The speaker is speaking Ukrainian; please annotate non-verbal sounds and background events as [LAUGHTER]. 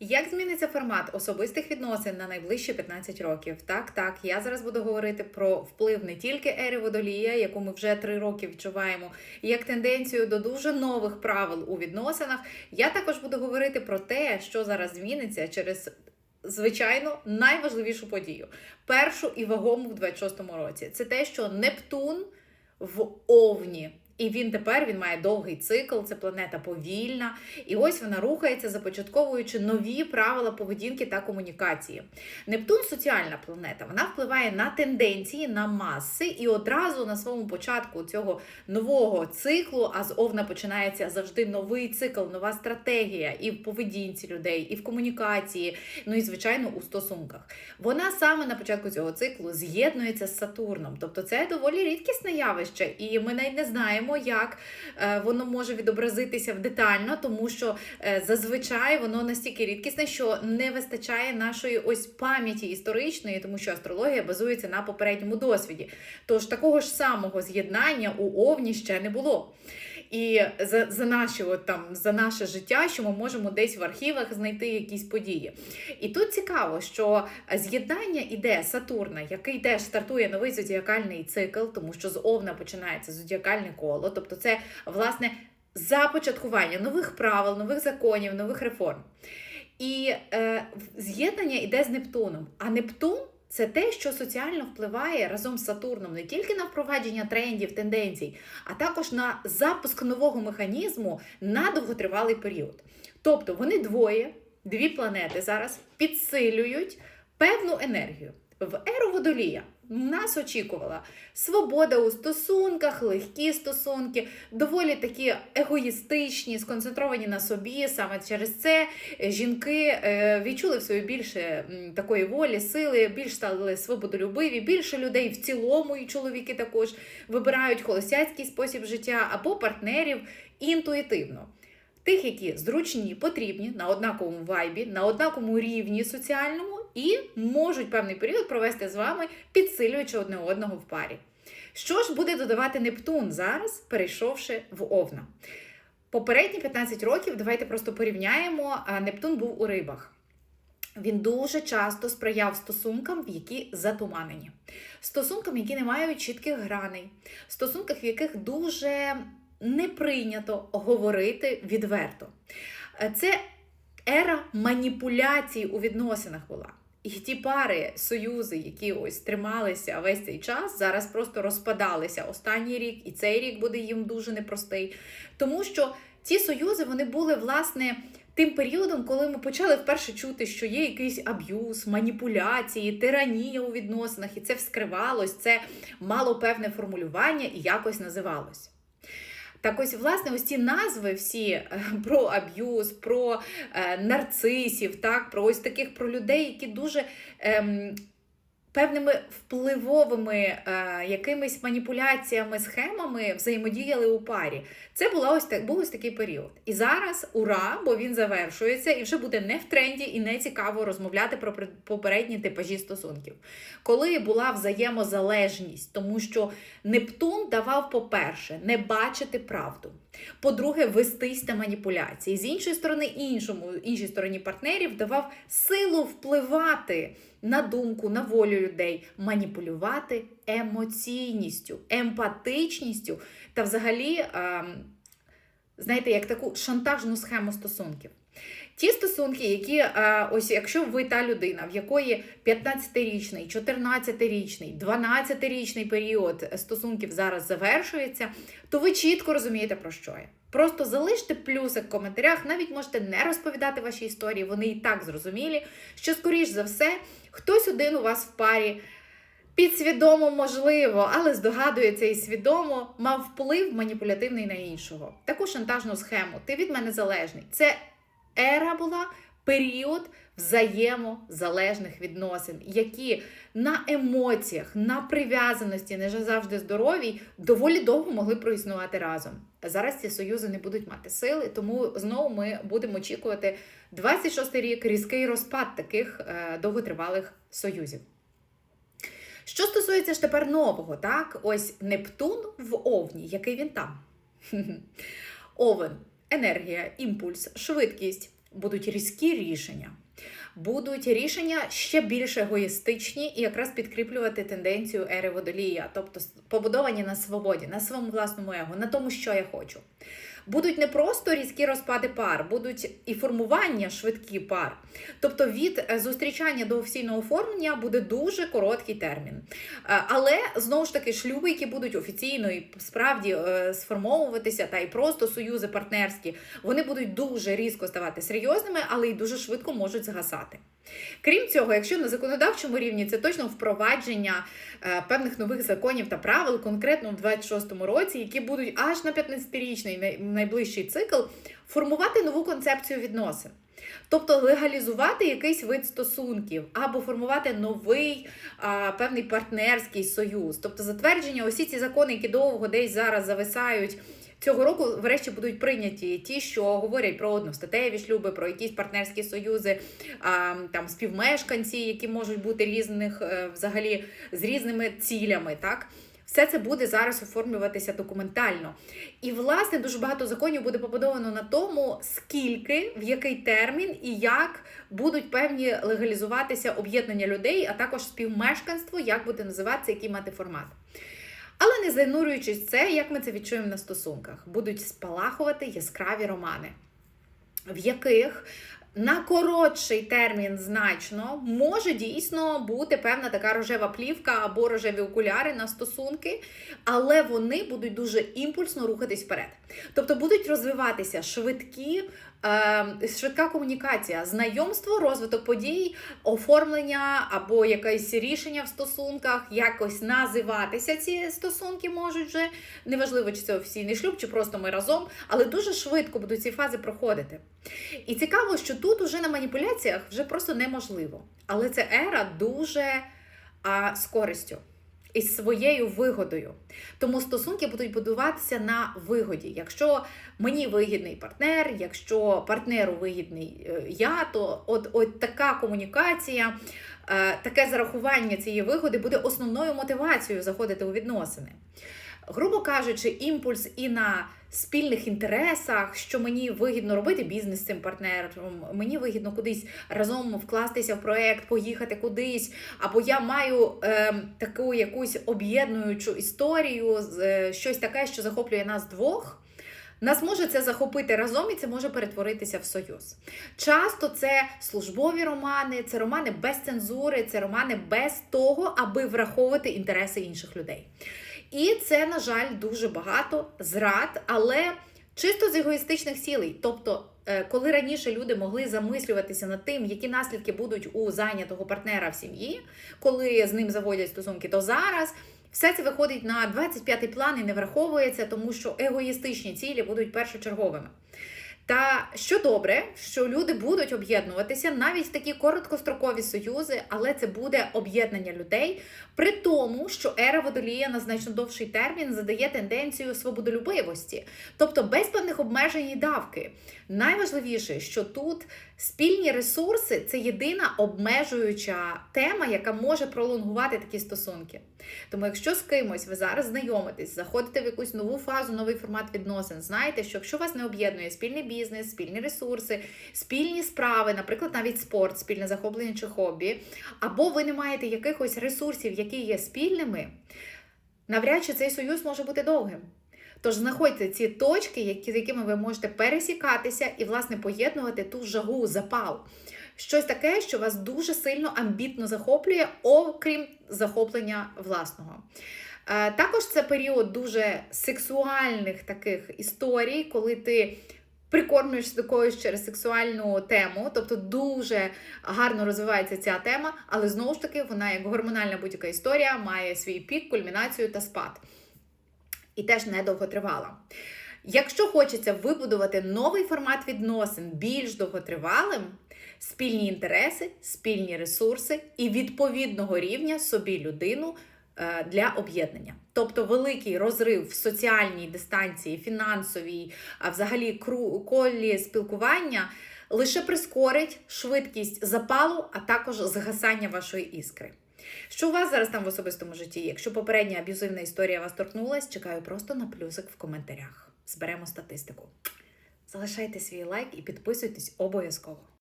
Як зміниться формат особистих відносин на найближчі 15 років? Так, так, я зараз буду говорити про вплив не тільки ери водолія, яку ми вже три роки відчуваємо, як тенденцію до дуже нових правил у відносинах. Я також буду говорити про те, що зараз зміниться через. Звичайно, найважливішу подію, першу і вагому в 26-му році, це те, що Нептун в Овні. І він тепер він має довгий цикл, це планета повільна. І ось вона рухається, започатковуючи нові правила поведінки та комунікації. Нептун соціальна планета, вона впливає на тенденції, на маси, і одразу на своєму початку цього нового циклу, а з Овна починається завжди новий цикл, нова стратегія і в поведінці людей, і в комунікації, ну і звичайно у стосунках. Вона саме на початку цього циклу з'єднується з Сатурном. Тобто це доволі рідкісне явище, і ми навіть не знаємо як е, воно може відобразитися детально, тому що е, зазвичай воно настільки рідкісне, що не вистачає нашої ось пам'яті історичної, тому що астрологія базується на попередньому досвіді. Тож такого ж самого з'єднання у Овні ще не було. І за за, наші, от там, за наше життя, що ми можемо десь в архівах знайти якісь події. І тут цікаво, що з'єднання іде Сатурна, який теж стартує новий зодіакальний цикл, тому що з Овна починається зодіакальне коло. Тобто, це власне започаткування нових правил, нових законів, нових реформ. І е, з'єднання йде з Нептуном. А Нептун. Це те, що соціально впливає разом з Сатурном не тільки на впровадження трендів, тенденцій, а також на запуск нового механізму на довготривалий період. Тобто вони двоє, дві планети зараз підсилюють певну енергію. В еру водолія нас очікувала свобода у стосунках, легкі стосунки, доволі такі егоїстичні, сконцентровані на собі. Саме через це жінки відчули в собі більше такої волі, сили, більш стали свободолюбиві, більше людей в цілому, і чоловіки також вибирають холостяцький спосіб життя або партнерів інтуїтивно. Тих, які зручні, потрібні на однаковому вайбі, на однаковому рівні соціальному, і можуть певний період провести з вами, підсилюючи одне одного в парі. Що ж буде додавати Нептун зараз, перейшовши в Овна? Попередні 15 років, давайте просто порівняємо, Нептун був у рибах. Він дуже часто сприяв стосункам, які затуманені, стосункам, які не мають чітких граней, стосунках, в яких дуже не прийнято говорити відверто. Це ера маніпуляцій у відносинах була. І ті пари, союзи, які ось трималися весь цей час, зараз просто розпадалися останній рік, і цей рік буде їм дуже непростий. Тому що ці союзи вони були, власне, тим періодом, коли ми почали вперше чути, що є якийсь аб'юз, маніпуляції, тиранія у відносинах, і це вскривалось, це мало певне формулювання і якось називалось. Так ось, власне, ось ці назви всі е, [LAUGHS] про аб'юз, про е, нарцисів, так, про ось таких про людей, які дуже. Ем, Певними впливовими е, якимись маніпуляціями, схемами взаємодіяли у парі. Це була ось так, був ось такий період. І зараз ура, бо він завершується, і вже буде не в тренді і не цікаво розмовляти про попередні типажі стосунків. Коли була взаємозалежність, тому що Нептун давав, по-перше, не бачити правду. По-друге, вестись на маніпуляції. З іншої сторони, іншому, іншій стороні партнерів давав силу впливати на думку, на волю людей, маніпулювати емоційністю, емпатичністю та взагалі, знаєте, як таку шантажну схему стосунків. Ті стосунки, які, ось якщо ви та людина, в якої 15-річний, 14-річний, 12-річний період стосунків зараз завершується, то ви чітко розумієте, про що я. Просто залиште плюсик в коментарях, навіть можете не розповідати ваші історії, вони і так зрозумілі, що, скоріш за все, хтось один у вас в парі. Підсвідомо можливо, але здогадується і свідомо, мав вплив маніпулятивний на іншого. Таку шантажну схему. Ти від мене залежний. Це ера була період взаємозалежних відносин, які на емоціях, на прив'язаності, не завжди здоровій, доволі довго могли проіснувати разом. Зараз ці союзи не будуть мати сили, тому знову ми будемо очікувати 26-й рік різкий розпад таких е, довготривалих союзів. Що стосується ж тепер нового, так, ось Нептун в Овні, який він там? [LAUGHS] Овен енергія, імпульс, швидкість, будуть різкі рішення. Будуть рішення ще більш егоїстичні і якраз підкріплювати тенденцію ери водолія, тобто побудовані на свободі, на своєму власному его, на тому, що я хочу. Будуть не просто різкі розпади пар, будуть і формування швидкі пар. Тобто від е, зустрічання до офіційного оформлення буде дуже короткий термін. Е, Але знову ж таки, шлюби, які будуть офіційно і справді е, сформовуватися, та й просто союзи партнерські, вони будуть дуже різко ставати серйозними, але й дуже швидко можуть згасати. Крім цього, якщо на законодавчому рівні це точно впровадження е, певних нових законів та правил, конкретно в 26-му році, які будуть аж на 15-річний найближчий цикл, формувати нову концепцію відносин. Тобто легалізувати якийсь вид стосунків або формувати новий а, певний партнерський союз. Тобто затвердження, усі ці закони, які довго десь зараз зависають. Цього року, врешті, будуть прийняті ті, що говорять про одностатеві шлюби, про якісь партнерські союзи, там співмешканці, які можуть бути різних, е, взагалі з різними цілями. Так, все це буде зараз оформлюватися документально. І, власне, дуже багато законів буде побудовано на тому, скільки, в який термін і як будуть певні легалізуватися об'єднання людей, а також співмешканство, як буде називатися, який мати формат. Але не занурюючись в це, як ми це відчуємо на стосунках, будуть спалахувати яскраві романи, в яких на коротший термін значно може дійсно бути певна така рожева плівка або рожеві окуляри на стосунки, але вони будуть дуже імпульсно рухатись вперед. Тобто будуть розвиватися швидкі. Е, Швидка комунікація, знайомство, розвиток подій, оформлення або якесь рішення в стосунках, якось називатися ці стосунки можуть вже неважливо, чи це офіційний шлюб, чи просто ми разом, але дуже швидко будуть ці фази проходити. І цікаво, що тут уже на маніпуляціях вже просто неможливо. Але це ера дуже а, з користю і з своєю вигодою. Тому стосунки будуть будуватися на вигоді. Якщо мені вигідний партнер, якщо партнеру вигідний е, я, то от, от така комунікація, е, таке зарахування цієї вигоди буде основною мотивацією заходити у відносини. Грубо кажучи, імпульс і на спільних інтересах, що мені вигідно робити бізнес з цим партнером, мені вигідно кудись разом вкластися в проект, поїхати кудись, або я маю е, таку якусь об'єднуючу історію, е, щось таке, що захоплює нас двох. Нас може це захопити разом і це може перетворитися в союз. Часто це службові романи, це романи без цензури, це романи без того, аби враховувати інтереси інших людей. І це, на жаль, дуже багато зрад, але чисто з егоїстичних цілей. Тобто, е, коли раніше люди могли замислюватися над тим, які наслідки будуть у зайнятого партнера в сім'ї, коли з ним заводять стосунки, то зараз. Все це виходить на 25-й план і не враховується, тому що егоїстичні цілі будуть першочерговими. Та що добре, що люди будуть об'єднуватися навіть такі короткострокові союзи, але це буде об'єднання людей, при тому, що ера водолія на значно довший термін задає тенденцію свободолюбивості, тобто без певних обмежень і давки. Найважливіше, що тут спільні ресурси це єдина обмежуюча тема, яка може пролонгувати такі стосунки. Тому, якщо з кимось ви зараз знайомитесь, заходите в якусь нову фазу, новий формат відносин, знайте, що якщо вас не об'єднує спільний бізнес, спільні ресурси, спільні справи, наприклад, навіть спорт, спільне захоплення чи хобі, або ви не маєте якихось ресурсів, які є спільними, навряд чи цей союз може бути довгим. Тож знаходьте ці точки, які, з якими ви можете пересікатися і, власне, поєднувати ту жагу, запал. Щось таке, що вас дуже сильно амбітно захоплює, окрім захоплення власного. Е, Також це період дуже сексуальних таких історій, коли ти прикормлюєшся до когось через сексуальну тему, тобто дуже гарно розвивається ця тема, але знову ж таки вона, як гормональна будь-яка історія, має свій пік, кульмінацію та спад. І теж недовго тривала. Якщо хочеться вибудувати новий формат відносин більш довготривалим, спільні інтереси, спільні ресурси і відповідного рівня собі людину для об'єднання. Тобто великий розрив в соціальній дистанції, фінансовій, а взагалі колі спілкування лише прискорить швидкість запалу, а також згасання вашої іскри. Що у вас зараз там в особистому житті? Якщо попередня аб'юзивна історія вас торкнулась, чекаю просто на плюсик в коментарях. Зберемо статистику. Залишайте свій лайк і підписуйтесь обов'язково.